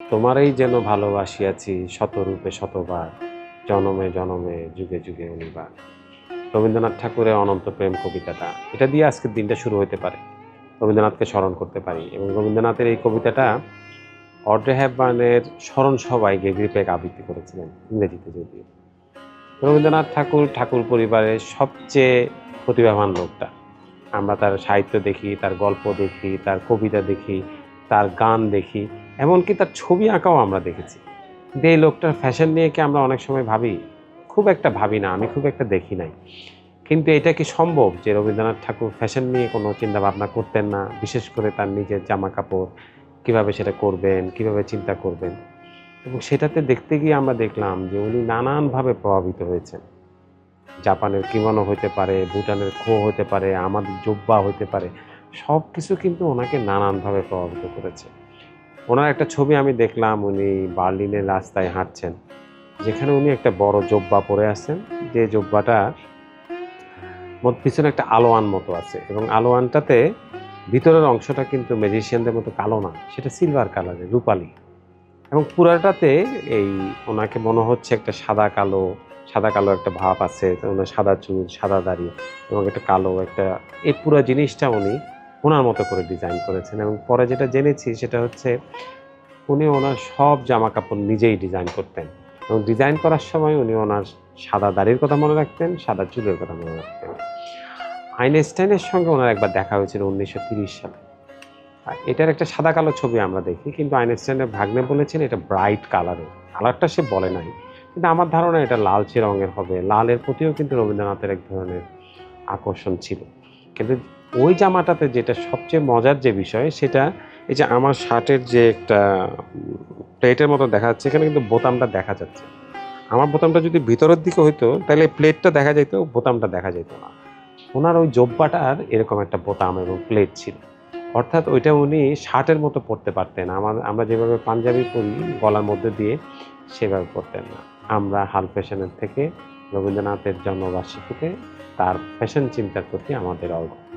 তোমারই যেন ভালোবাসিয়াছি শতরূপে শতবার, জনমে জনমে, যুগে যুগে অনিবার। রবীন্দ্রনাথ ঠাকুরের অনন্ত প্রেম কবিতাটা, এটা দিয়ে আজকের দিনটা শুরু হতে পারে। রবীন্দ্রনাথকে স্মরণ করতে পারি এবং রবীন্দ্রনাথের এই কবিতাটা অড্রে হ্যাপবার্নের স্মরণ সবাই গেগ্রিপেক আবৃত্তি করেছিলেন ইংরেজিতে যদিও। রবীন্দ্রনাথ ঠাকুর ঠাকুর পরিবারের সবচেয়ে প্রতিভাবান লোকটা। আমরা তার সাহিত্য দেখি, তার গল্প দেখি, তার কবিতা দেখি, তার গান দেখি। এমনকি তার ছবি আঁকাও আমরা দেখেছি। কিন্তু এই লোকটার ফ্যাশন নিয়ে কি আমরা অনেক সময় ভাবি? খুব একটা ভাবি না, আমি খুব একটা দেখি নাই। কিন্তু এটা কি সম্ভব যে রবীন্দ্রনাথ ঠাকুর ফ্যাশন নিয়ে কোনো চিন্তা ভাবনা করতেন না, বিশেষ করে তার নিজের জামা কাপড় কীভাবে সেটা করবেন, কীভাবে চিন্তা করবেন? এবং সেটাতে দেখতে গিয়ে আমরা দেখলাম যে উনি নানানভাবে প্রভাবিত হয়েছেন। জাপানের কিমনো হতে পারে, ভুটানের খো হতে পারে, আমাদের জোব্বা হতে পারে সব কিছু কিন্তু ওনাকে নানানভাবে প্রভাবিত করেছে। ওনার একটা ছবি আমি দেখলাম, উনি বার্লিনের রাস্তায় হাঁটছেন। যেখানে উনি একটা বড় জোব্বা পরে আছেন। যে জোব্বাটা পিছনে একটা আলোয়ান মতো আছে এবং আলোয়ানটাতে ভিতরের অংশটা কিন্তু ম্যাজিশিয়ানদের মতো কালো না, সেটা সিলভার কালারের রূপালি। এবং পুরাটাতে এই ওনাকে মনে হচ্ছে একটা সাদা কালো সাদা কালো একটা ভাব আছে, ওনার সাদা চুল, সাদা দাড়ি এবং একটা কালো একটা, এই পুরো জিনিসটা উনি ওনার মতো করে ডিজাইন করেছেন এবং পরে যেটা জেনেছি সেটা হচ্ছে উনি ওনার সব জামা কাপড় নিজেই ডিজাইন করতেন এবং ডিজাইন করার সময় উনি ওনার সাদা দাড়ির কথা মনে রাখতেন, সাদা চুলের কথা মনে রাখতেন। আইনস্টাইনের সঙ্গে ওনার একবার দেখা হয়েছিল উনিশশো তিরিশ সালে। এটার একটা সাদা কালো ছবি আমরা দেখি, কিন্তু আইনস্টাইনের ভাগ্নে বলেছেন এটা ব্রাইট কালারের কালারটা সে বলে নাই, কিন্তু আমার ধারণা এটা লালচে রঙের হবে। লালের প্রতিও কিন্তু রবীন্দ্রনাথের এক ধরনের আকর্ষণ ছিল। কিন্তু ওই জামাটাতে যেটা সবচেয়ে মজার যে বিষয়, সেটা এই যে আমার শার্টের যে একটা প্লেটের মতো দেখা যাচ্ছে, এখানে কিন্তু বোতামটা দেখা যাচ্ছে। আমার বোতামটা যদি ভিতরের দিকে হইতো, তাহলে প্লেটটা দেখা যেত বোতামটা দেখা যেত না। ওনার ওই জব্বাটার এরকম একটা বোতাম এবং প্লেট ছিল। অর্থাৎ ওইটা উনি শার্টের মতো পরতে পারতেন আমার, আমরা যেভাবে পাঞ্জাবি পরি, গলার মধ্যে দিয়ে, সেভাবে পরতেন না। আমরা হাল ফ্যাশনের থেকে রবীন্দ্রনাথের জন্মবার্ষিকীতে তার ফ্যাশন চিন্তার প্রতি আমাদের অর্ঘ্য